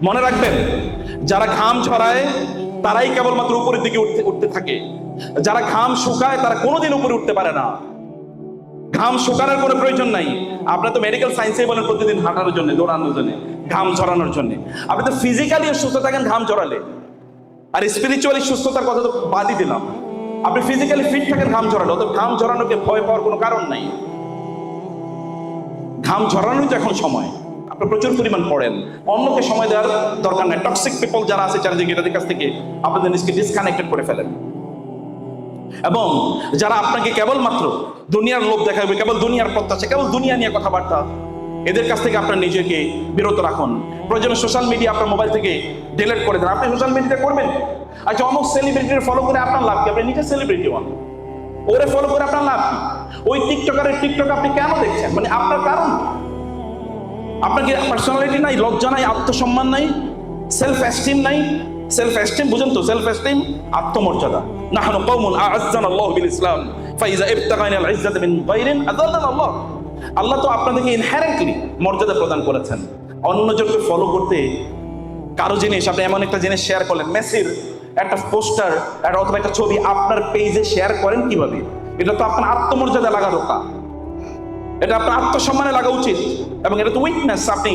মনে রাখবেন, যারা ঘাম ছড়ায়, তারাই কেবলমাত্র উপরের দিকে উঠতে উঠতে থাকে। যারা ঘাম শুকায়, তারা কোনোদিন উপরে উঠতে পারে না। ঘাম শুকানোর কোনো প্রয়োজন নাই। আপনার তো মেডিকেল সায়েন্সে বলেন প্রতিদিন হাঁটার জন্য, দৌড়ানোর জন্য, ঘাম ঝরানোর জন্য। আপনি তো ফিজিক্যালি সুস্থ থাকেন, ঘাম ঝরালে আর স্পিরিচুয়ালি সুস্থতার কথা তো বাদই দিলাম। আপনি ফিজিক্যালি ফিট থাকেন, ঘাম ঝরালে অত ঘাম ঝরানোকে ভয় পাওয়ার কোনো কারণ নাই। ঘাম ঝরানোর তো এখন সময়। প্রচুর পরিমাণ পড়েন। অন্যকে সময় দেওয়ার দরকার নাই। টক্সিক পিপল যারা আছে চারিদিকে এটাদের কাছ থেকে আপনাদের নিজকে ডিসকানেক্টেড করে ফেলেন। এবং যারা আপনাকে কেবলমাত্র দুনিয়ার লোভ দেখাবে, কেবল দুনিয়ার প্রত্যাশা, কেবল দুনিয়া নিয়ে কথাবার্তা, এদের কাছ থেকে আপনার নিজেকে বিরত রাখুন। প্রয়োজনে সোশ্যাল মিডিয়া আপনার মোবাইল থেকে ডিলিট করে দেন। আপনি সোশ্যাল মিডিয়া করবেন? আচ্ছা অমুক সেলিব্রিটির ফলো করে আপনার লাভ কি? আপনি নিজে সেলিব্রিটি হন। ওরে ফলো করে আপনার লাভ কি? ওই টিকটকারের টিকটক আপনি কেন দেখছেন? মানে আপনার কারণ আপনার কি পার্সোনালিটি নাই, লজ্জা নাই, আত্মসম্মান নাই সেলফ এস্টিম নাই? সেলফ এস্টিম বুঝুন তো সেলফ এস্টিম আত্মমর্যাদা। নাহনু কওমুন আ'আজ্জানা আল্লাহু বিল ইসলাম ফাইজা ইবতাগাইনা আল ইজ্জাতা মিন গায়রিন আযাল্লানা আল্লাহ আল্লাহ তো আপনাদেরকে ইনহেরেন্টলি মর্যাদা প্রদান করেছেন। অন্যজনকে ফলো করতে কারও জিনিস, আপনি এমন একটা জিনিস শেয়ার করলেন, মেসির একটা পোস্টার একটা অথবা একটা ছবি আপনার পেজে শেয়ার করেন কীভাবে? এটা তো আপনার আত্মমর্যাদা লাগা দোকা এটা আপনার আত্মসম্মানে লাগা উচিত এবং এটা তো উইটনেস আপনি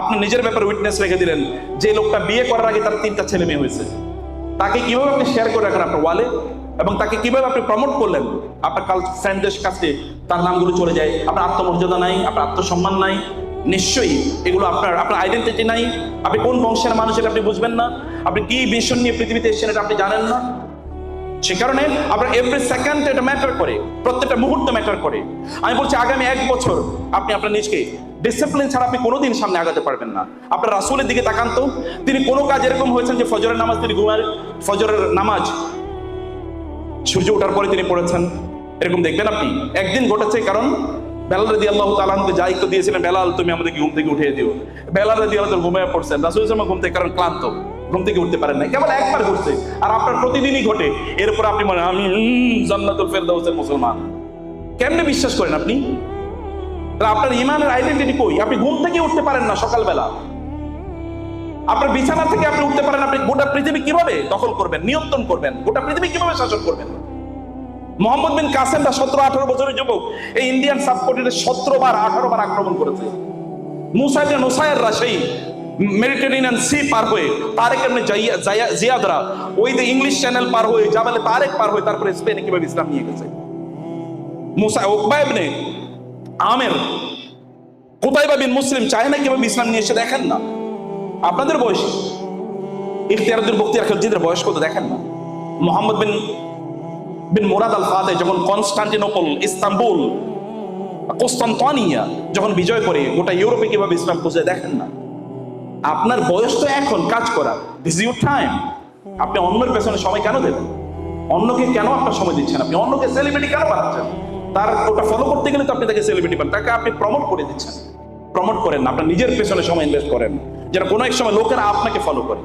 আপনি নিজের ব্যাপারে উইটনেস রেখে দিলেন যে লোকটা বিয়ে করার আগে তার তিনটা ছেলে মেয়ে হয়েছে। তাকে কীভাবে আপনি শেয়ার করে রাখেন আপনার ওয়ালে এবং তাকে কীভাবে আপনি প্রমোট করলেন? আপনার কাল ফ্রেন্ডদের কাছে তার নামগুলো চলে যায়, আপনার আত্মমর্যাদা নাই, আপনার আত্মসম্মান নাই। নিশ্চয়ই এগুলো আপনার আপনার আইডেন্টিটি নাই। আপনি কোন বংশের মানুষ এটা আপনি বুঝবেন না। আপনি কি মিশন নিয়ে পৃথিবীতে এসেছেন এটা আপনি জানেন না। সে কারণে আপনার এভরি সেকেন্ড এটা ম্যাটার করে, প্রত্যেকটা মুহূর্ত ম্যাটার করে। আমি বলছি, আগামী এক বছর আপনি আপনার নিজকে ডিসিপ্লিন ছাড়া আপনি কোনোদিন সামনে আগাতে পারবেন না। আপনার রাসুলের দিকে তাকান তো, তিনি কোনো কাজ এরকম হয়েছেন যে ফজরের নামাজ তিনি ঘুমার ফজরের নামাজ সূর্য ওঠার পরে তিনি পড়েছেন? এরকম দেখবেন আপনি? একদিন ঘটেছে কারণ বেলাল রদি আল্লাহ তালাহকে দায়িত্ব দিয়েছিলেন, বেলাল তুমি আমাদেরকে ঘুম থেকে উঠিয়ে দিও। বেলাল রদি আল্লাহ ঘুমিয়ে পড়ছেন, রাসুল ইসলাম ঘুম থেকে, কারণ ক্লান্ত। ঘুম থেকে উঠতে পারেন না কেবল একবার ঘটছে আর আপনার প্রতিদিনই ঘটে। এরপর আপনি মনে আমি জান্নাতুল ফেরদাউসের মুসলমান। কেমনে বিশ্বাস করেন আপনি? আপনার ইমানের আইডেন্টিটি কই? আপনি ঘুম থেকে উঠতে পারেন না সকালবেলা। আপনার বিছানা থেকে আপনি উঠতে পারেন, আপনি গোটা পৃথিবী কীভাবে দখল করবেন, নিয়ন্ত্রণ করবেন, গোটা পৃথিবী কীভাবে শাসন করবেন? মোহাম্মদ বিন কাসেমটা সতেরো আঠারো বছরের যুবক, এই ইন্ডিয়ান সাবকন্টিনেন্টে সতেরো বার, আঠারো বার আক্রমণ করেছে। মুসাইদ নোসাইররা সেই মেডিটেরিয়ান সি পার হয়ে তারেক এমনি জিয়াদরা ওই যে ইংলিশ চ্যানেল পার হয়ে জাবালে তারেক পার হয়ে তারপরে স্পেনে কীভাবে ইসলাম নিয়ে গেছে? মুসা ওকবা ইবনে আমের কোথায় বিন মুসলিম চায় না কীভাবে ইসলাম নিয়ে এসে দেখেন না? আপনাদের বয়স? ইখতিয়ারুদ্দিন বখতিয়ার খলজিদের বয়স কত দেখেন না? মোহাম্মদ বিন বিন মোরাদ আল ফাতে যখন কনস্টান্টিনোপল, ইস্তাম্বুল, কোস্তান্তনিয়া যখন বিজয় করে, গোটা ইউরোপে কীভাবে ইসলাম পৌঁছে দেখেন না? আপনার বয়স তো এখন, কাজ করা। দিস ইউর টাইম আপনি অন্যের পেছনে সময় কেন দেবেন? অন্যকে কেন আপনার সময় দিচ্ছেন আপনি? অন্যকে সেলিব্রিটি কেন বানাচ্ছেন? তার ওটা ফলো করতে গেলে তো আপনি তাকে সেলিব্রিটি পান তাকে আপনি প্রমোট করে দিচ্ছেন। প্রমোট করেন আপনার নিজের পেছনে সময় ইনভেস্ট করেন। যেন কোনো এক সময় লোকেরা আপনাকে ফলো করে।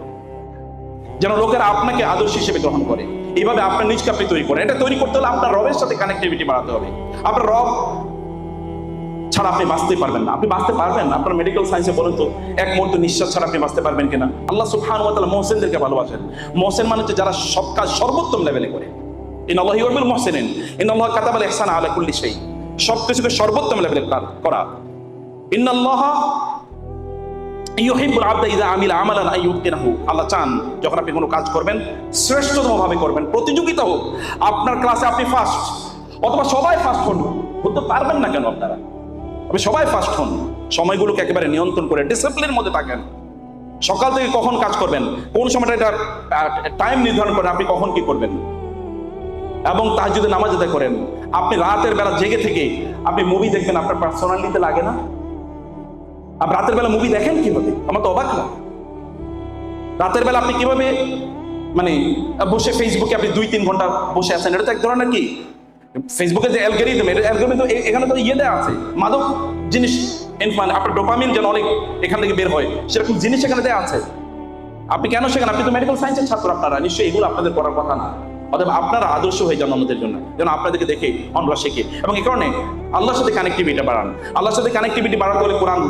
যেন লোকেরা আপনাকে আদর্শ হিসেবে গ্রহণ করে। এইভাবে আপনার নিজকে আপনি তৈরি করেন। এটা তৈরি করতে হলে আপনার রবের সাথে কানেক্টিভিটি বাড়াতে হবে। আপনার রব ছাড়া আপনি বাঁচতে পারবেন না। আপনি বাঁচতে পারবেন আপনার মেডিকেল সায়েন্সে বলেন তো, এক মুহূর্ত নিঃশ্বাস ছাড়া আপনি বাঁচতে পারবেন কিনা? আল্লাহ সুবহান ওয়া তাআলা মোহসেনদেরকে ভালোবাসেন। মোহসেন মানে হচ্ছে যারা সব কাজ সর্বোত্তম লেভেলে করে। In Allah ইউবিল মুহসিনিন। ইন আল্লাহ কাতাবাল ইহসান আলা কুল্লি শাই সব কিছুকে সর্বোত্তম লেভেলে করা ইন্নাল্লাহ ইউহিব্বুল আবদা ইযা আমিলা আমালান আন ইউতকিনাহু আল্লাহ চান যখন আপনি কোনো কাজ করবেন শ্রেষ্ঠতম ভাবে করবেন, প্রতিযোগিতা হোক, আপনার ক্লাসে আপনি ফার্স্ট অথবা সবাই ফার্স্ট হন হতে পারবেন না কেন আপনারা। আপনি সবাই ফার্স্ট হন। সময়গুলোকে একেবারে নিয়ন্ত্রণ করে ডিসিপ্লিনের মধ্যে থাকেন। সকাল থেকে কখন কাজ করবেন? কোন সময়টা এটা টাইম নির্ধারণ করেন? আপনি কখন কি করবেন? এবং তার যদি নামাজ আদায় করেন। আপনি রাতের বেলা জেগে থেকে আপনি মুভি দেখবেন, আপনার পার্সোনালিতে লাগে না? আপনি রাতের বেলা মুভি দেখেন কীভাবে? আমার তো অবাক লাগে রাতের বেলা আপনি কীভাবে মানে বসে ফেসবুকে আপনি দুই তিন ঘণ্টা বসে আছেন? এটা তো এক ধরনের কি? ফেসবুকে যে অ্যালগোরিদম এটা অ্যালগোরিদম এখানে তো ইয়ে দেওয়া আছে। মাদক জিনিস মানে আপনার ডোপামিন যেন অনেক এখান থেকে বের হয়, সেরকম জিনিস এখানে দেওয়া আছে। আপনি কেন শেখেন আপনি তো মেডিকেল সায়েন্সের ছাত্র আপনারা, নিশ্চয়ই এগুলো আপনাদের করার কথা না। অতএব আপনারা আদর্শ হয়ে যান অন্যদের জন্য, যেন আপনাদেরকে দেখে অন্যরা শেখে। এবং এই কারণে আল্লাহর সাথে কানেক্টিভিটি বাড়ান। আল্লাহর সাথে কানেক্টিভিটি বাড়াতে হলে কোরআন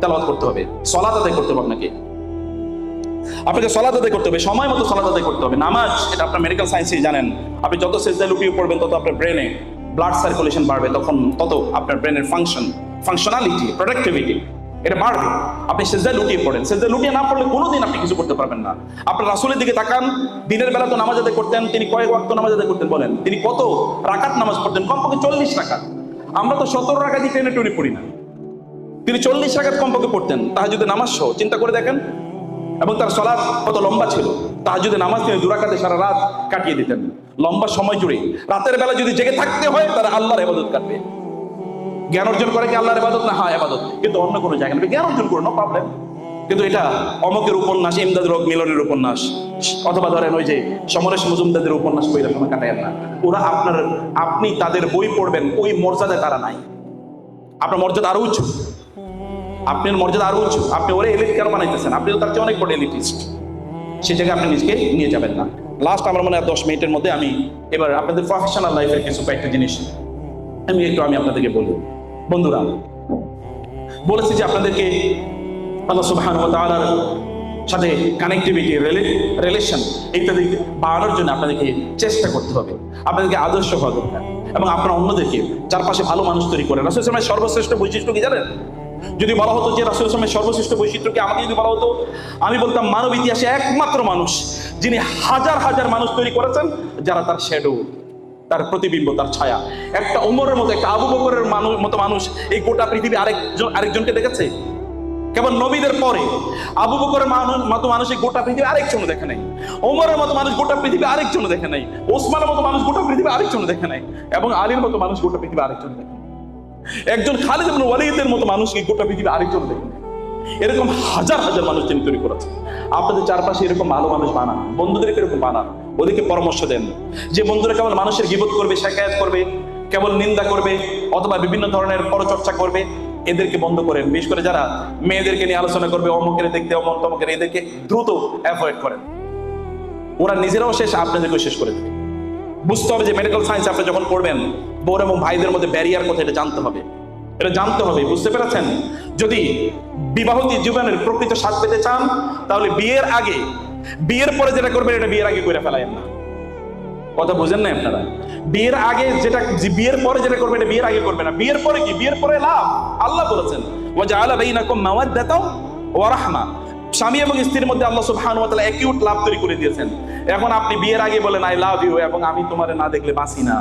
তেলাওয়াত করতে হবে, সলাত আদায় করতে হবে আপনাকে। আপনাকে সলাত আদায় করতে হবে, সময় মতো সলাত আদায় করতে হবে। নামাজ, এটা আপনার মেডিকেল সায়েন্সেই জানেন। আপনি যত সেজদায় লুকিয়ে পড়বেন, তত আপনার ব্রেনে ব্লাড সার্কুলেশন বাড়বে, তখন তত আপনার ব্রেনের ফাংশন ফাংশনালিটি প্রোডাক্টিভিটি এটা বাড়বে। আপনি সেজদায় লুটিয়ে পড়েন। সেজদায় লুটিয়ে না পড়লে কোনোদিন আপনি কিছু করতে পারবেন না। আপনার রাসুলের দিকে তাকান, দিনের বেলা তো নামাজ আদায় করতেন, তিনি কয়েক ওয়াক্ত নামাজ আদায় করতেন বলেন। তিনি কত রাকাত নামাজ পড়তেন? কমপক্ষে চল্লিশ রাকাত। আমরা তো সতেরো রাকাতই ট্রেনে টুনে পড়ি না। তিনি চল্লিশ রাকাত কমপক্ষে পড়তেন। তাহা যদি নামাজ সহ। চিন্তা করে দেখেন এবং তার সলাৎ কত লম্বা ছিল, তাহাজুদে নামাজ তিনি দুরাকাতে সারা রাত কাটিয়ে দিতেন। লম্বা সময় জুড়ে। রাতের বেলা যদি জেগে থাকতে হয় তারা আল্লাহর ইবাদত কাটবে। জ্ঞান অর্জন করে কি আল্লাহর ইবাদত? না হ্যাঁ ইবাদত। কিন্তু অন্য কোনো জায়গা না জ্ঞান অর্জন করো নো প্রবলেম কিন্তু এটা অমকের উপন্যাস ইমদাদ রোগ মিলনের উপন্যাস। অথবা ধরেন ওই যে সমরেশ মজুমদাদের উপন্যাস বইটা সময় কাটায় না। ওরা আপনার, আপনি তাদের বই পড়বেন, ওই মর্যাদায় তারা নাই। আপনার মর্যাদা আরও উঁচু। আপনার মর্যাদা আরও উঁচু। আপনি ওরে এলিট কেন বানাইতেছেন? আপনি তো তার চেয়ে অনেক বড় এলিটিস্ট সেই জায়গায় আপনি নিজেকে নিয়ে যাবেন না। লাস্ট আমার মনে হয় দশ মিনিটের মধ্যে আমি এবার আপনাদের প্রফেশনাল লাইফের কিছু কয়েকটা জিনিস আমি একটু আমি আপনাদেরকে বলি। বন্ধুরা, বলেছি যে আপনাদেরকে আল্লাহ সুবহান ওয়া তাআলার সাথে কানেক্টিভিটি রিলেশন ইত্যাদি বাড়ানোর জন্য আপনাদেরকে চেষ্টা করতে হবে। আপনাদেরকে আদর্শ হওয়া দরকার। এবং আপনারা অন্যদেরকে চারপাশে ভালো মানুষ তৈরি করেন। ইসলামের সর্বশ্রেষ্ঠ বৈশিষ্ট্য কি জানেন? যদি বলা হতো যে রাসুল ইসলামের সর্বশ্রেষ্ঠ বৈশিষ্ট্য কি আমাকে যদি বলা হতো? আমি বলতাম মানব ইতিহাসে একমাত্র মানুষ যিনি হাজার হাজার মানুষ তৈরি করেছেন, যারা তার শ্যাডো তার প্রতিবিম্ব, তার ছায়া। একটা উমরের মতো, একটা আবু বকরের মানুষ মতো মানুষ এই গোটা পৃথিবী আরেকজন, আরেকজনকে দেখেছে? কেবল নবীদের পরে আবু বকরের মতো মানুষ এই গোটা পৃথিবী আরেকজন দেখে নাই। ওমরের মতো মানুষ গোটা পৃথিবী আরেকজন দেখে নাই। ওসমানের মতো মানুষ গোটা পৃথিবী আরেকজন দেখে নাই। এবং আলীর মতো মানুষ গোটা পৃথিবী আরেকজন দেখে। একজন খালিদ ইবনে ওয়ালিদের মতো মানুষকে গোটা পৃথিবী আরেকজন দেখে নাই। এরকম হাজার হাজার মানুষ তিনি তৈরি করেছেন আপনাদের চারপাশে এরকম ভালো মানুষ বানান, বন্ধুদেরকে এরকম বানান, ওদেরকে পরামর্শ দেন। যে বন্ধুরা কেবল মানুষের গিবত করবে শেখায়ত করবে কেবল নিন্দা করবে, অথবা বিভিন্ন ধরনের পরচর্চা করবে, এদেরকে বন্ধ করেন। বিশেষ করে যারা মেয়েদেরকে নিয়ে আলোচনা করবে, অমুকের দেখতে অমক, তমকের, এদেরকে দ্রুত অ্যাভয়েড করেন। ওরা নিজেরাও শেষ, আপনাদেরকেও শেষ করে দেবে। বুঝতে হবে যে মেডিকেল সায়েন্স আপনি যখন পড়বেন বোন এবং ভাইদের মধ্যে ব্যারিয়ার কথা এটা জানতে হবে। এটা জানতে হবে, বুঝতে পেরেছেন? যদি বিবাহতী জীবনের প্রকৃত স্বাদ পেতে চান, তাহলে বিয়ের আগে, বিয়ের পরে যেটা করবেন, এটা বিয়ের আগে করে ফেলায় না। কথা বুঝেন না আপনারা? বিয়ের আগে যেটা বিয়ের পরে যেটা করবে এটা বিয়ের আগে করবে না। বিয়ের পরে কি? বিয়ের পরে লাভ। আল্লাহ বলেছেন ওয়া জাআলা বাইনাকুম মাওয়াদ্দাতাও ওয়া রাহমা। স্বামী এবং স্ত্রীর মধ্যে আল্লাহ সুবহানাহু ওয়া তাআলা একিউট লাভ তৈরি করে দিয়েছেন। এখন আপনি বিয়ের আগে বলেন আই লাভ ইউ এবং আমি তোমারে না দেখলে বাঁচি না।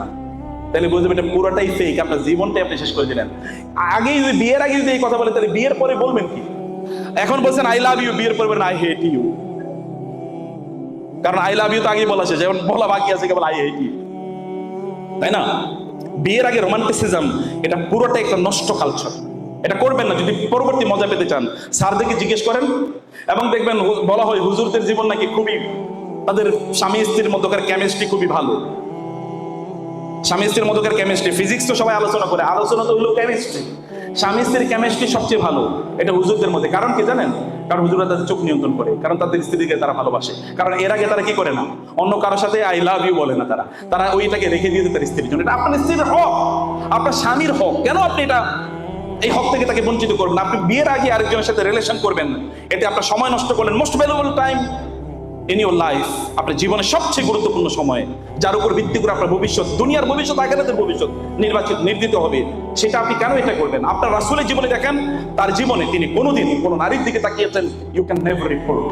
তাহলে বুঝবেন এটা পুরোটাই ফেক আপনার জীবনটাই আপনি শেষ করে দিলেন। আগেই যদি বিয়ের আগে যদি এই কথা বলেন, তাহলে বিয়ের পরে বলবেন কি? এখন বলছেন আই লাভ ইউ বিয়ের পরে বলেন আই হেট ইউ কারণ আই লাভ ইউ তো আগেই বলা শেষ। যেমন বলা বাকি আছে, কেবল আই হেট ইউ তাই না? বিয়ের আগে রোমান্টিসিজম এটা পুরোটা একটা নষ্ট কালচার এটা করবেন না, যদি পরবর্তী মজা পেতে চান। স্যারদেরকে জিজ্ঞেস করেন, এবং দেখবেন, বলা হয়, হুজুরদের জীবন নাকি খুবই তাদের স্বামী স্ত্রীর মধ্যকার কেমিস্ট্রি খুবই ভালো। স্বামী স্ত্রীর মধ্যকার কেমিস্ট্রি ফিজিক্স তো সবাই আলোচনা করে, আলোচনা তো হলো কেমিস্ট্রি স্বামী স্ত্রীর কেমিস্ট্রি সবচেয়ে ভালো, এটা হুজুরদের মধ্যে। কারণ কি জানেন? কারণ হুজুরা তাদের চোখ নিয়ন্ত্রণ করে, কারণ তাদের স্ত্রীকে তারা ভালোবাসে। কারণ এর আগে তারা কি করে না? অন্য কারোর সাথে আই লাভ ইউ বলে না তারা। তারা ওইটাকে রেখে দিয়েছে তার স্ত্রীর জন্য। এটা আপনার স্ত্রীর হক, আপনার স্বামীর হক। কেন আপনি এটা, এই হক থেকে তাকে বঞ্চিত করবেন আপনি বিয়ের আগে আরেকজনের সাথে রিলেশন করবেন এতে আপনার সময় নষ্ট করলেন। Most valuable time in your life আপনার জীবনের সবচেয়ে গুরুত্বপূর্ণ সময়, যার উপর ভিত্তি করে আপনার ভবিষ্যৎ, দুনিয়ার ভবিষ্যৎ, আখেরাতের ভবিষ্যৎ নির্বাচিত, নির্দিত হবে। সেটা আপনি কেন এটা করবেন? আপনার রাসুলের জীবনে দেখেন, তার জীবনে তিনি কোনোদিন কোনো নারীর দিকে তাকিয়েছেন you can never report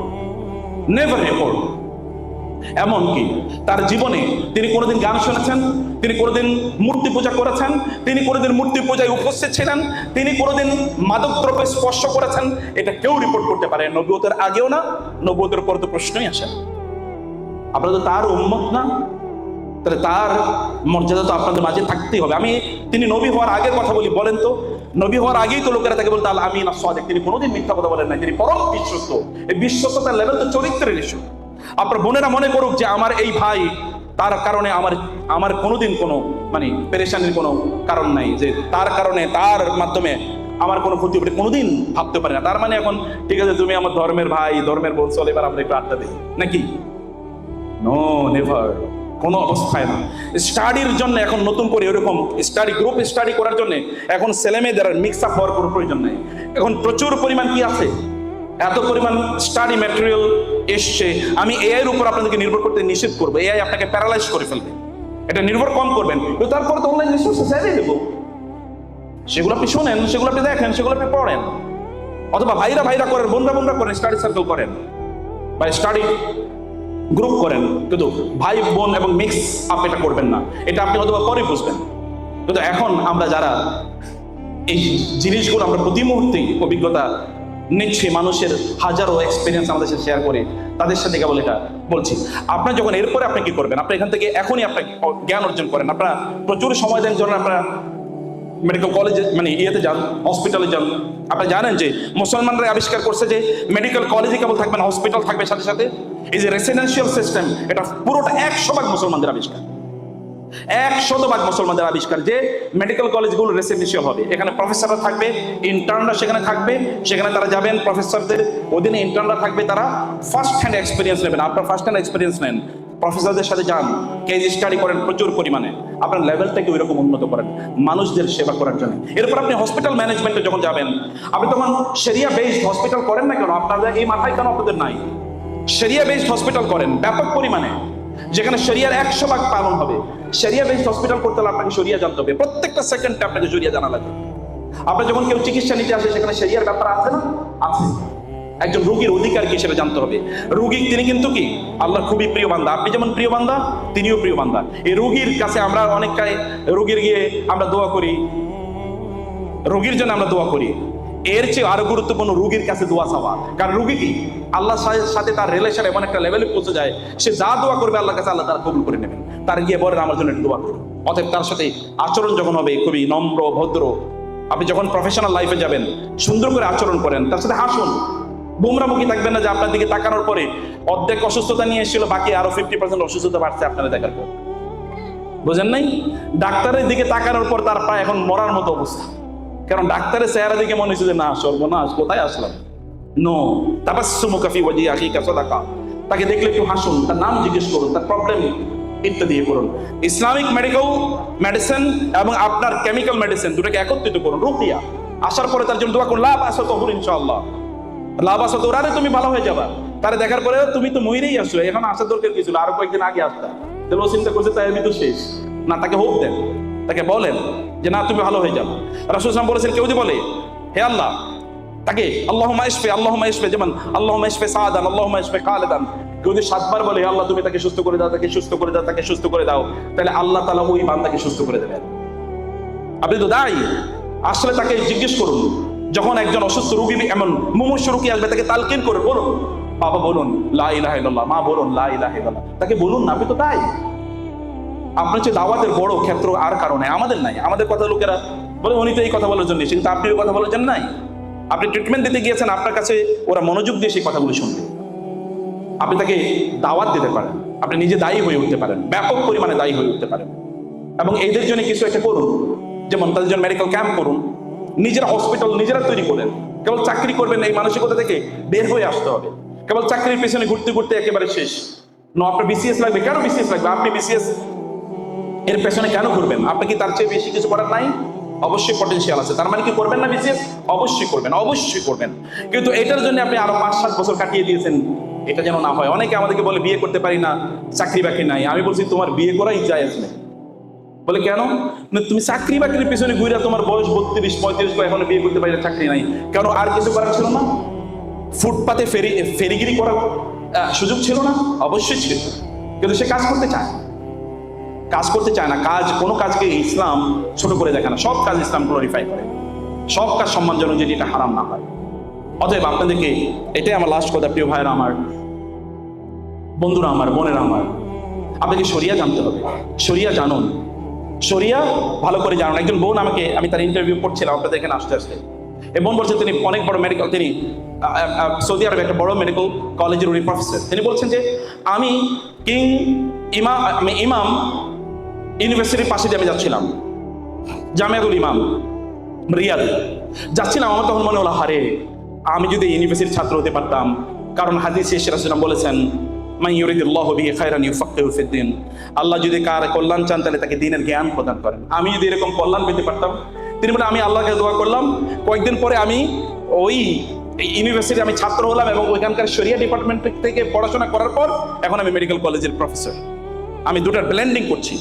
never report এমনকি তার জীবনে তিনি কোনোদিন গান শুনেছেন, তিনি কোনোদিন মূর্তি পূজা করেছেন, তিনি কোনোদিন মূর্তি পূজায় উপস্থিত ছিলেন, তিনি কোনোদিন মাদক দ্রব্য স্পর্শ করেছেন, এটা কেউ রিপোর্ট করতে পারে। নবুয়তের আগেও না, নবুয়তের পরে তো প্রশ্নই আসে না। আপনারা তো তার উন্মত না? তাহলে তার মর্যাদা তো আপনাদের মাঝে থাকতেই হবে। আমি, তিনি নবী হওয়ার আগের কথা বলি, বলেন তো, নবী হওয়ার আগেই তো লোকেরা তাকে বলতে আমি না সাদেক তিনি কোনোদিন মিথ্যা কথা বলেন না তিনি পরম বিশ্বস্ত। এই বিশ্বস্ততার লেভেল তো চরিত্রের ইস্যু আপনার বোনেরা মনে করুক যে আমার এই ভাই, তার কারণে আমার আমার কোনোদিন কোনো মানে পেরেশানির কোনো কারণ নাই, যে তার কারণে, তার মাধ্যমে আমার কোনো ক্ষতি হবে, কোনোদিন ভাবতে পারে না। তার মানে এখন, ঠিক আছে, তুমি আমার ধর্মের ভাই, ধর্মের বোন, চল এবার আমরা একটু আড্ডা দিই। নাকি? নো নেভার কোনো অবস্থায় না। স্টাডির জন্য এখন নতুন করে এরকম স্টাডি গ্রুপ স্টাডি করার জন্য এখন ছেলেমেয়েদের মিক্স আপ হওয়ার কোনো প্রয়োজন নেই। এখন প্রচুর পরিমাণ কি আছে? এত পরিমাণ স্টাডি ম্যাটেরিয়াল এসছে, আমি এআই এর উপর আপনাদেরকে নির্ভর করতে নিষেধ করব। এআই আপনাকে প্যারালাইজ করে ফেলবে। এটা নির্ভর কম করবেন। তো তারপর তো অনলাইন রিসোর্সে চাইলে দেবো সেগুলো আপনি শোনেন, সেগুলো আপনি দেখেন, সেগুলো আপনি পড়েন। অথবা ভাইরা ভাইরা করেন, বোনরা বোনরা করেন স্টাডি সার্কেল করেন। বা স্টাডি গ্রুপ করেন। কিন্তু ভাই, বোন এবং মিক্স আপ এটা করবেন না। এটা আপনি অথবা পরে বুঝবেন। কিন্তু এখন আমরা যারা এই জিনিসগুলো আমরা প্রতি মুহূর্তেই অভিজ্ঞতা নিচ্ছি মানুষের হাজারো এক্সপিরিয়েন্স আমাদের সাথে শেয়ার করে, তাদের সাথে কেবল এটা বলছি। আপনার যখন এরপরে আপনি কি করবেন? আপনি এখান থেকে এখনই আপনার জ্ঞান অর্জন করেন। আপনারা প্রচুর সময় দেন যখন আপনারা মেডিকেল কলেজে মানে ইয়েতে যান হসপিটালে যান। আপনি জানেন যে মুসলমানরা আবিষ্কার করছে যে মেডিকেল কলেজে কেবল থাকবে না হসপিটাল থাকবে সাথে সাথে। এই যে রেসিডেন্সিয়াল সিস্টেম এটা পুরোটা একশো ভাগ মুসলমানদের আবিষ্কার। এক শতভাগ মুসলমানদের আবিষ্কার যে মেডিকেল কলেজগুলো রেসিডেন্সিয়াল হবে। এখানে প্রফেসররা থাকবে ইন্টার্নরা সেখানে থাকবে, সেখানে তারা যাবেন প্রফেসরদের অধীনে ইন্টার্নরা থাকবে, তারা ফার্স্ট হ্যান্ড এক্সপিরিয়েন্স নেবেন। আপনার ফার্স্ট হ্যান্ড এক্সপিরিয়েন্স নেন। প্রফেসরদের সাথে যান কেজ স্টাডি করেন প্রচুর পরিমাণে। আপনার লেভেলটাকে ওই রকম উন্নত করেন, মানুষদের সেবা করার জন্য। এরপর আপনি হসপিটাল ম্যানেজমেন্টে যখন যাবেন, আপনি তখন সেরিয়া বেসড হসপিটাল করেন না কেন? আপনাদের এই মাথায় কেন আপনাদের নাই? সেরিয়া বেসড হসপিটাল করেন, ব্যাপক পরিমাণে। যেখানে শরিয়ার একশো ভাগ পালন হবে। শরিয়া বেসড হসপিটাল করতে হলে আপনাকে শরিয়া জানতে হবে। প্রত্যেকটা সেকেন্ডে আপনাকে শরিয়া জানা লাগবে আপনার যখন কেউ চিকিৎসা নিতে আসে, সেখানে শরিয়ার ব্যাপার আছে না? আছে। একজন রোগীর অধিকার কি সেটা জানতে হবে। রোগী, তিনি কিন্তু কি? আল্লাহ খুবই প্রিয় বান্দা। আপনি যেমন প্রিয় বান্দা, তিনিও প্রিয় বান্দা। এই রোগীর কাছে আমরা অনেকটাই রোগীর গিয়ে আমরা দোয়া করি। রোগীর জন্য আমরা দোয়া করি। এর চেয়ে আরও গুরুত্বপূর্ণ রুগীর কাছে দোয়া চাওয়া। কারণ রুগী কি? আল্লাহর সাথে তার রিলেশন এমন একটা লেভেলে পৌঁছে যায়, সে যা দোয়া করবে আল্লাহর কাছে আল্লাহ তারা কবুল করে নেবেন। তার গিয়ে বলেন আমার জন্য দোয়া করুন। অতএব তার সাথে আচরণ যখন হবে, খুবই নম্র, ভদ্র, আপনি যখন প্রফেশনাল লাইফে যাবেন, সুন্দর করে আচরণ করেন, তার সাথে হাসুন। বুমরামুখী থাকবেন না যে আপনার দিকে তাকানোর পরে অর্ধেক অসুস্থতা নিয়ে এসেছিল, বাকি আরও ফিফটি পার্সেন্ট অসুস্থতা বাড়ছে, আপনারা দেখার পর। বুঝেন নাই? ডাক্তারের দিকে তাকানোর পর তার প্রায় এখন মরার মতো অবস্থা। কারণ ডাক্তারের চেহারা দিকে মনে হচ্ছে যে, না সর্বনাশ কোথায় আসলাম? নো তাপাসুমু কাফি ওয়াজি আখিকা, সাদাকা। তাকে দেখলে একটু হাসুন, তার নাম জিজ্ঞেস করুন, তার প্রবলেম ইত্যাদি ইয়ে করুন। ইসলামিক মেডিকেল মেডিসিন এবং আপনার কেমিক্যাল মেডিসিন দুটাকে একত্রিত করুন, রুকিয়া। আসার পরে তার জন্য করুন লাভ আসো তহুর, ইনশাআল্লাহ। লাভ আসো তোর আরে তুমি ভালো হয়ে যাবা। তারে দেখার পরে তুমি তো মইরেই আসছো এখন আসার দরকার কি ছিল? আরও কয়েকদিন আগে আসতা তাহলে ও চিন্তা করছে, তাই আমি তো শেষ। না, তাকে হোপ দেন। তাকে বলেন যে না, তুমি ভালো হয়ে যাবে ইসলাম বলেছেন, কেউ যদি বলে, হে আল্লাহ, তাকে আল্লাহ ইসফে আল্লাহ ইসফে যেমন আল্লাহ ইসফে সাদান আল্লাহ ইসফে খালেদান। কেউ যদি সাতবার বলে আল্লাহ, তুমি তাকে সুস্থ করে দাও, তাকে সুস্থ করে দাও, তাকে সুস্থ করে দাও, তাহলে আল্লাহ তালা ওই বান্দাকে সুস্থ করে দেবেন। আপনি তো দাই আসলে তাকে জিজ্ঞেস করুন, যখন একজন অসুস্থ রুগী, এমন মুমূর্ষ রুগী আসবে, তাকে তালকিন করে বলুন, বাবা, বলুন, লা ইলাহা মা, বলুন, লা ইলাহা তাকে বলুন না, আপনি তো তাই আপনার হচ্ছে দাওয়াতের বড় ক্ষেত্র আর কারণে আমাদের নাই। আমাদের কথা লোকেরা বলে, উনি তো এই কথা বলার জন্য কিন্তু আপনি ওই কথা বলার জন্য নাই। আপনি ট্রিটমেন্ট দিতে গিয়েছেন, আপনার কাছে ওরা মনোযোগ দিয়ে সেই কথাগুলো শুনবে। আপনি তাকে দাওয়াত দিতে পারেন। আপনি নিজে দায়ী হয়ে উঠতে পারেন, ব্যাপক পরিমাণে দায়ী হয়ে উঠতে পারেন। এবং এদের জন্য কিছু একটা করুন। যেমন তাদের জন্য মেডিকেল ক্যাম্প করুন। নিজেরা হসপিটাল নিজেরা তৈরি করেন। কেবল চাকরি করবেন এই মানসিকতা থেকে বের হয়ে আসতে হবে। কেবল চাকরির পেছনে ঘুরতে ঘুরতে একেবারে শেষ। ন আপনার বিসিএস লাগবে? কেন বিসিএস লাগবে? আপনি বিসিএস এর পেছনে কেন ঘুরবেন? আপনি কি তার চেয়ে বেশি কিছু করার নাই? অবশ্যই পটেনশিয়াল আছে। তার মানে কি করবেন না বিসিএস অবশ্যই করবেন অবশ্যই করবেন। কিন্তু এটার জন্য আপনি আরও পাঁচ সাত বছর কাটিয়ে দিয়েছেন। এটা যেন না হয়। অনেকে আমাদেরকে বলে বিয়ে করতে পারি না চাকরি বাকরি নাই। আমি বলছি তোমার বিয়ে করাই যায় আসলে। বলে কেন? তুমি চাকরি বাকরির পিছনে ঘুরে তোমার বয়স বত্রিশ পঁয়ত্রিশ বা এখনও বিয়ে করতে পারি না, চাকরি নাই। কেন আর কিছু করার ছিল না? ফুটপাতে ফেরি ফেরিগিরি করার সুযোগ ছিল না? অবশ্যই ছিল। কিন্তু সে কাজ করতে চায়। কাজ করতে চায় না, কাজ, কোনো কাজকে ইসলাম ছোট করে দেখে না। সব কাজ ইসলাম গ্লোরিফাই করে। সব কাজ সম্মানজনক যদি এটা হারাম না হয়। অতএব আপনাদেরকে এটাই আমার লাস্ট কথা, প্রিয় ভাইয়েরা আমার, বন্ধুরা আমার, বোনেরা আমার। আপনাকে সরিয়া জানতে হবে। সরিয়া জানুন। সরিয়া ভালো করে জানুন। একজন বোন আমাকে, আমি তার ইন্টারভিউ করছিলাম, আপনাদের এখানে আসতে আসতে। এই বোন বলছেন তিনি অনেক বড় মেডিকেল তিনি সৌদি আরবে একটা বড় মেডিকেল কলেজের উনি প্রফেসর তিনি বলছেন যে, আমি কিং ইমাম আমি ইমাম ইউনিভার্সিটির পাশে দিয়ে আমি যাচ্ছিলাম। জামিয়াতুল ইমাম, রিয়াদ। যাচ্ছিলাম, আমার তখন মনে হলো, হারে, আমি যদি ইউনিভার্সিটির ছাত্র হতে পারতাম, কারণ হাদিস শেষরাম বলেছেন আল্লাহ যদি কার কল্যাণ চান, তাহলে তাকে দিনের জ্ঞান প্রদান করেন। আমি যদি এরকম কল্যাণ পেতে পারতাম, তিনি বলে আমি আল্লাহকে দোয়া করলাম। কয়েকদিন পরে আমি ওই ইউনিভার্সিটি আমি ছাত্র হলাম এবং ওইখানকার শরিয়া ডিপার্টমেন্ট থেকে পড়াশোনা করার পর, এখন আমি মেডিকেল কলেজের প্রফেসর আমি দুটার ব্লেন্ডিং করছি।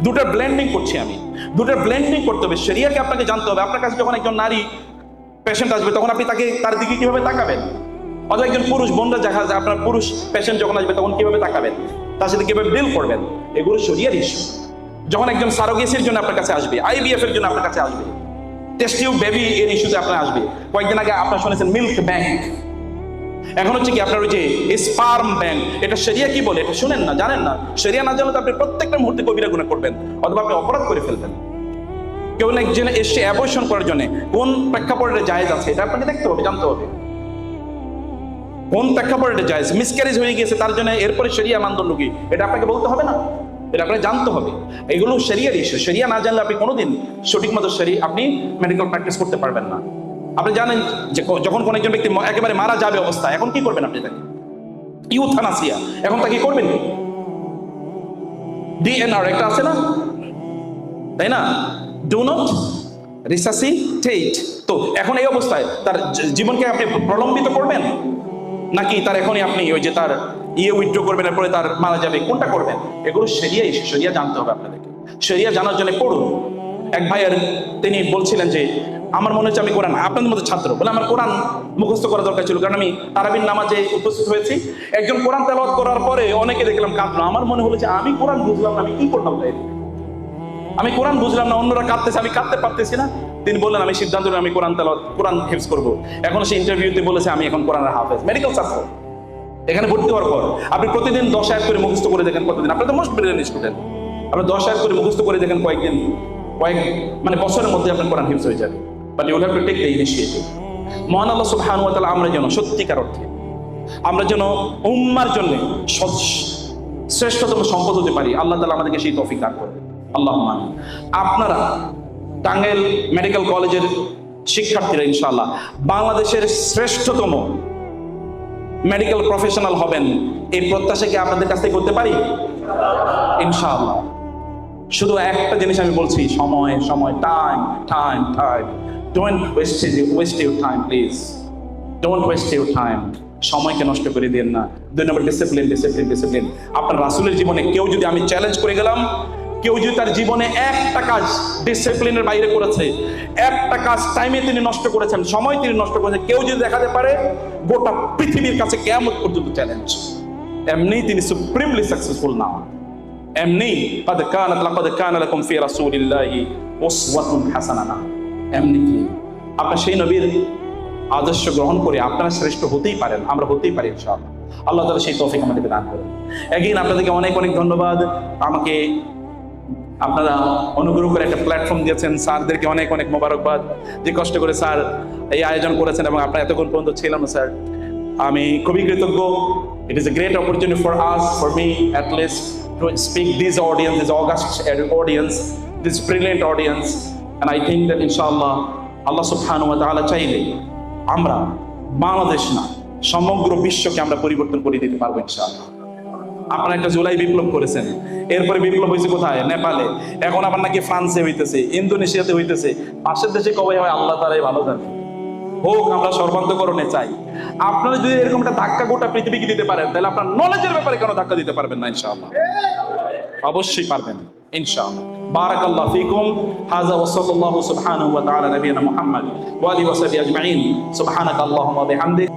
দুটার ব্লেন্ডিং করছি আমি। দুটার ব্লেন্ডিং করতে হবে। শরিয়াকে আপনাকে জানতে হবে, আপনার কাছে যখন একজন নারী পেশেন্ট আসবে, তখন আপনি তাকে তার দিকে কীভাবে তাকাবেন? অথবা একজন পুরুষ বোনরা দেখা যায়, আপনার পুরুষ পেশেন্ট যখন আসবে, তখন কীভাবে তাকাবেন? তার সাথে কীভাবে ডিল করবেন? এগুলো শরিয়ার ইস্যু যখন একজন সারোগেসির জন্য আপনার কাছে আসবে আইবিএফ এর জন্য আপনার কাছে আসবে টেস্টিউ বেবি এর ইস্যুতে আপনার আসবে। কয়েকদিন আগে আপনার শুনেছেন মিল্ক ব্যাংক এখন হচ্ছে কি আপনার ওই যে স্পার্ম ব্যাংক এটা সেরিয়া কি বলে? এটা শুনেন না, জানেন না? সেরিয়া না জানলে তো আপনি প্রত্যেকটা মুহূর্তে কবিরা গুণা করবেন, অথবা আপনি অপরাধ করে ফেলবেন। কেউ একজন এসে অ্যাবর্শন করার জন্য কোন প্রেক্ষাপটে জায়েজ আছে, এটা আপনাকে দেখতে হবে, জানতে হবে। কোন প্রেক্ষাপটে জায়েজ? মিসক্যারেজ হয়ে গিয়েছে, তার জন্য এরপরে সেরিয়া মানদণ্ড কি এটা আপনাকে বলতে হবে না? এটা আপনাকে জানতে হবে। এগুলো সেরিয়ার ইস্যু সেরিয়া না জানলে আপনি কোনোদিন সঠিক মতো সেরি আপনি মেডিকেল প্র্যাকটিস করতে পারবেন না। আপনি জানেন যে যখন কোন একজন ব্যক্তি একেবারে মারা যাবে অবস্থা, এখন কি করবেন আপনি তাকে? ইউথানাসিয়া। এখন তাকে করবেন ডিএনআর একটা আছে না? তাই না? ডু নট রিসাসিটেট তো এখন এই অবস্থায় তার জীবনকে আপনি প্রলম্বিত করবেন? নাকি তার এখনই আপনি ওই যে তার ইয়ে উইথড্র করবেন, এরপরে তার মারা যাবে? কোনটা করবেন? এগুলো সেরিয়া সেরিয়া জানতে হবে আপনাদেরকে। সেরিয়া জানার জন্য পড়ুন। এক ভাইয়ের তিনি বলছিলেন যে আমার মনে হচ্ছে আমি কোরআন, আপনাদের মতো ছাত্র। বলে আমার কোরআন মুখস্থ করা দরকার ছিল, কারণ আমি তারাবিন নামাজে উপস্থিত হয়েছি। একজন কোরআন তেলাওয়াত করার পরে অনেকে দেখলাম কাঁদলো। আমার মনে হলো যে আমি কোরআন বুঝলাম না, আমি কি করলাম তাই? আমি কোরআন বুঝলাম না, অন্যরা কাঁদতেছে, আমি কাঁদতে পারতেছি না। তিনি বললেন, আমি সিদ্ধান্ত আমি কোরআন তেলাওয়াত, কোরআন হেফজ করব। এখন সে ইন্টারভিউতে বলেছে, আমি এখন কোরআনের হাফেজ। মেডিকেল ছাত্র। এখানে ভর্তি হওয়ার পর আপনি প্রতিদিন দশ আয়াত করে মুখস্থ করে দেখেন কতদিন। আপনি তো মোস্ট ব্রিলিয়েন্ট স্টুডেন্ট আপনি দশ আয়াত করে মুখস্থ করে দেখেন কয়েকদিন, কয়েক মানে বছরের মধ্যে আপনার কোরআন হিফজ হয়ে যাবে। But you have to take the initiative মহান আল্লাহ সুবহানাহু ওয়া আমরা যেন সত্যিকার অর্থে, আমরা যেন উম্মার জন্য শ্রেষ্ঠতম সম্পদ হতে পারি, আল্লাহ তাআলা আমাদেরকে সেই তৌফিক দান করবে আল্লাহ আপনারা টাঙ্গাইল মেডিকেল কলেজের শিক্ষার্থীরা ইনশাআল্লাহ, বাংলাদেশের শ্রেষ্ঠতম মেডিকেল প্রফেশনাল হবেন, এই প্রত্যাশা কি আপনাদের কাছ থেকে করতে পারি? ইনশাআল্লাহ। শুধু একটা জিনিস আমি বলছি, সময় সময় time time time don't waste waste your time please don't waste your time সময়কে নষ্ট করে দেন না। দুই নম্বর ডিসিপ্লিন ডিসিপ্লিন ডিসিপ্লিন আপনার রাসুলের জীবনে কেউ যদি আমি চ্যালেঞ্জ করে গেলাম, কেউ যদি তার জীবনে একটা কাজ ডিসিপ্লিনের বাইরে করেছে, একটা কাজ টাইমে তিনি নষ্ট করেছেন, সময় তিনি নষ্ট করেছেন, কেউ যদি দেখাতে পারে, গোটা পৃথিবীর কাছে কেমন পর্যন্ত চ্যালেঞ্জ এমনি তিনি সুপ্রিমলি সাকসেসফুল না এমনি, কাদ কান লাকাদ কান লাকুম ফি রাসূলিল্লাহি উসওয়াতুন না এমনি কি? আপনার সেই নবীর আদর্শ গ্রহণ করে আপনারা শ্রেষ্ঠ হতেই পারেন, আমরা হতেই পারি ইনশাআল্লাহ। আল্লাহ তাআলা সেই তৌফিক আমাদেরকে দান করেন। একদিন আপনাদেরকে অনেক অনেক ধন্যবাদ। আমাকে আপনারা অনুগ্রহ করে একটা প্ল্যাটফর্ম দিয়েছেন, স্যারদেরকে অনেক অনেক মোবারকবাদ। যে কষ্ট করে স্যার এই আয়োজন করেছেন এবং আপনারা এতক্ষণ পর্যন্ত ছিলাম স্যার। আমি খুবই কৃতজ্ঞ। It is a great opportunity for us for me at least to speak this audience this august audience this brilliant audience and I think that ইনশাআল্লাহ আল্লাহ সুবহানাহু ওয়া তাআলা চাইলে আমরা বাংলাদেশ না, সমগ্র বিশ্বকে আমরা পরিবর্তন করে দিতে পারব ইনশাআল্লাহ। আপনারা একটা জুলাই বিপ্লব করেছেন, এরপরে বিপ্লব হয়েছে কোথায়? নেপালে। এখন আবার নাকি ফ্রান্সে হইতেছে, ইন্দোনেশিয়াতে হইতেছে। পাশের দেশে কবে হয়, আল্লাহ তারাই ভালো জানে। হোক, আমরা সর্বান্তকরণে চাই। আপনারা যদি এরকম একটা ধাক্কা গোটা পৃথিবীকে দিতে পারেন, তাহলে আপনার নলেজের ব্যাপারে কেন ধাক্কা দিতে পারবেন না ইনশাআল্লাহ। অবশ্যই পারবেন, ইনশাআল্লাহ। بارك الله فيكم هذا وصلى الله سبحانه وتعالى نبينا محمد وآله وصحبه أجمعين سبحانك اللهم وبحمدك